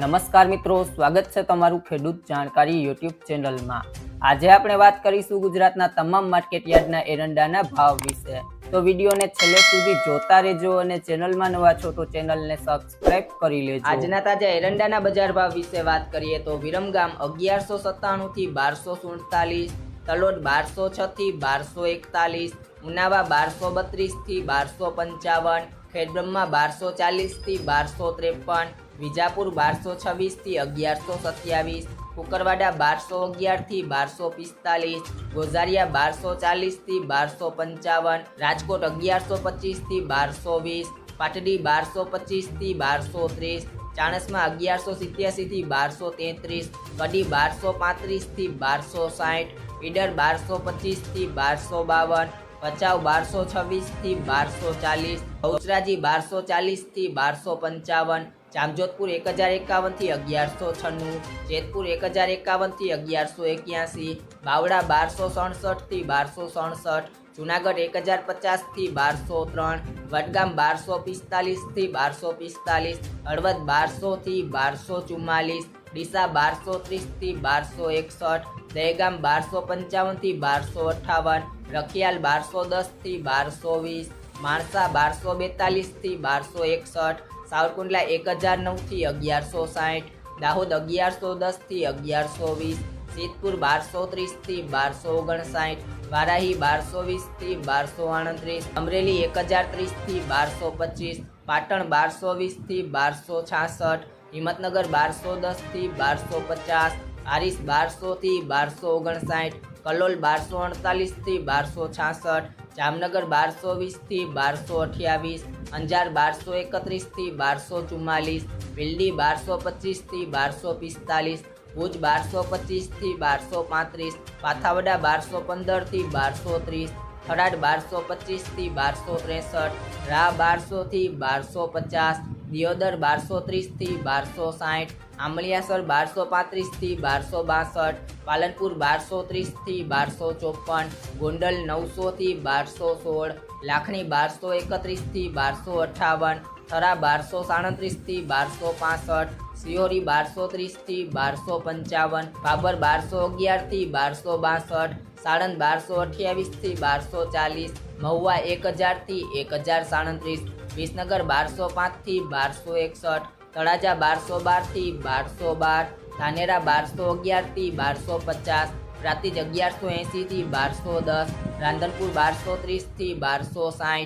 નમસ્કાર મિત્રો, સ્વાગત છે તમારું ખેડૂત જાણકારી યુટ્યુબ ચેનલમાં. આજે આપણે વાત કરીશું ગુજરાતના તમામ માર્કેટ યાર્ડના એરંડાના ભાવ વિશે. તો વિડીયોને છેલ્લે સુધી જોતા રહેજો અને ચેનલમાં નવા છો તો ચેનલને સબસ્ક્રાઇબ કરી લેજો. આજના તાજા એરંડાના બજાર ભાવ વિશે વાત કરીએ તો વિરમગામ અગિયારસો સત્તાણુંથી બારસો સુડતાલીસ તલોદ બારસો છ થી બારસો એકતાલીસ, ઉનાવા બારસો બત્રીસથી બારસો પંચાવન, ખેડબ્રહ્મા બારસો ચાલીસથી બારસો ત્રેપન, વિજાપુર બારસો છવ્વીસથી અગિયારસો સત્યાવીસ, કુકરવાડા બારસો અગિયારથી બારસો પિસ્તાલીસ, ગોઝારિયા બારસો ચાલીસથી બારસો પંચાવન, રાજકોટ અગિયારસો પચીસથી બારસો વીસ, પાટડી બારસો પચીસથી બારસો ત્રીસ ચાણસમાં અગિયારસો સિત્યાસીથી બારસો તેત્રીસ, કડી બારસો પાંત્રીસથી બારસો સાઠ, ઈડર બારસો પચીસથી બારસો બાવન ભચાઉ બારસો છવ્વીસથી બારસો ચાલીસ હૌસરાજી બારસો ચાલીસથી બારસો પંચાવન, જામજોધપુર એક હજાર એકાવનથી અગિયારસો છન્નું, જેતપુર એક હજાર એકાવનથી અગિયારસો એક્યાસી બાવડા બારસો સડસઠથી બારસો સડસઠ જુનાગઢ એક હજાર પચાસથી બારસો ત્રણ, વડગામ બારસો પિસ્તાલીસથી બારસો પિસ્તાલીસ, હળવદ બારસો થી બારસો ચુમ્માલીસ, ડીસા બારસો ત્રીસથી બારસો એકસઠ, દહેગામ બારસો પંચાવનથી બારસો અઠ્ઠાવન રખિયાલ બારસો દસથી બારસો વીસ, માણસા બારસો બેતાલીસથી બારસો એકસઠ, સાવરકુંડલા એક હજાર નવથી અગિયારસો સાઠ દાહોદ અગિયારસો દસથી અગિયારસો વીસ સિદ્ધપુર બારસો ત્રીસથી બારસો ઓગણસાઠ વારાહી બારસો વીસથી બારસો આડત્રીસ અમરેલી એક હજાર ત્રીસથી બારસો પચીસ પાટણ બારસો વીસથી બારસો છાસઠ હિંમતનગર બારસો દસથી બારસો પચાસ આરીસ બારસોથી બારસો ઓગણસાઠ કલોલ બારસો અડતાલીસથી બારસો છાસઠ જામનગર બારસો વીસથી બારસો અઠ્યાવીસ અંજાર બારસો એકત્રીસથી બારસો ચુમ્માલીસ વિલડી બારસો પચીસથી બારસો પિસ્તાલીસ ભુજ બારસો પચીસથી બારસો પાંત્રીસ, પાથાવડા બારસો પંદરથી બારસો ત્રીસ થરાદ બારસો પચીસથી બારસો ત્રેસઠ, રા બારસોથી બારસો પચાસ, દિયોદર બારસો ત્રીસથી બારસો સાઠ, આંબલિયાસર બારસો પાંત્રીસથી બારસો બાસઠ, પાલનપુર બારસો ત્રીસથી બારસો ચોપન, ગોંડલ નવસોથી બારસો સોળ, લાખણી બારસો એકત્રીસથી બારસો અઠ્ઠાવન થરા બારસો સાડત્રીસથી બારસો પાસઠ, સિયોરી બારસો ત્રીસથી બારસો પંચાવન બાબર બારસો અગિયારથી બારસો બાસઠ સાણંદ બારસો અઠ્યાવીસથી બારસો ચાલીસ, મહુવા એક હજારથી એક હજાર સાડત્રીસ, વિસનગર બારસો પાંચથી બારસો એકસઠ, તળાજા બારસો બારથી બારસો બાર, ધાનેરા બારસો અગિયારથી બારસો પચાસ, પ્રાતિજ અગિયારસો એંસીથી બારસો દસ, રાંધનપુર બારસો ત્રીસથી બારસો સાઠ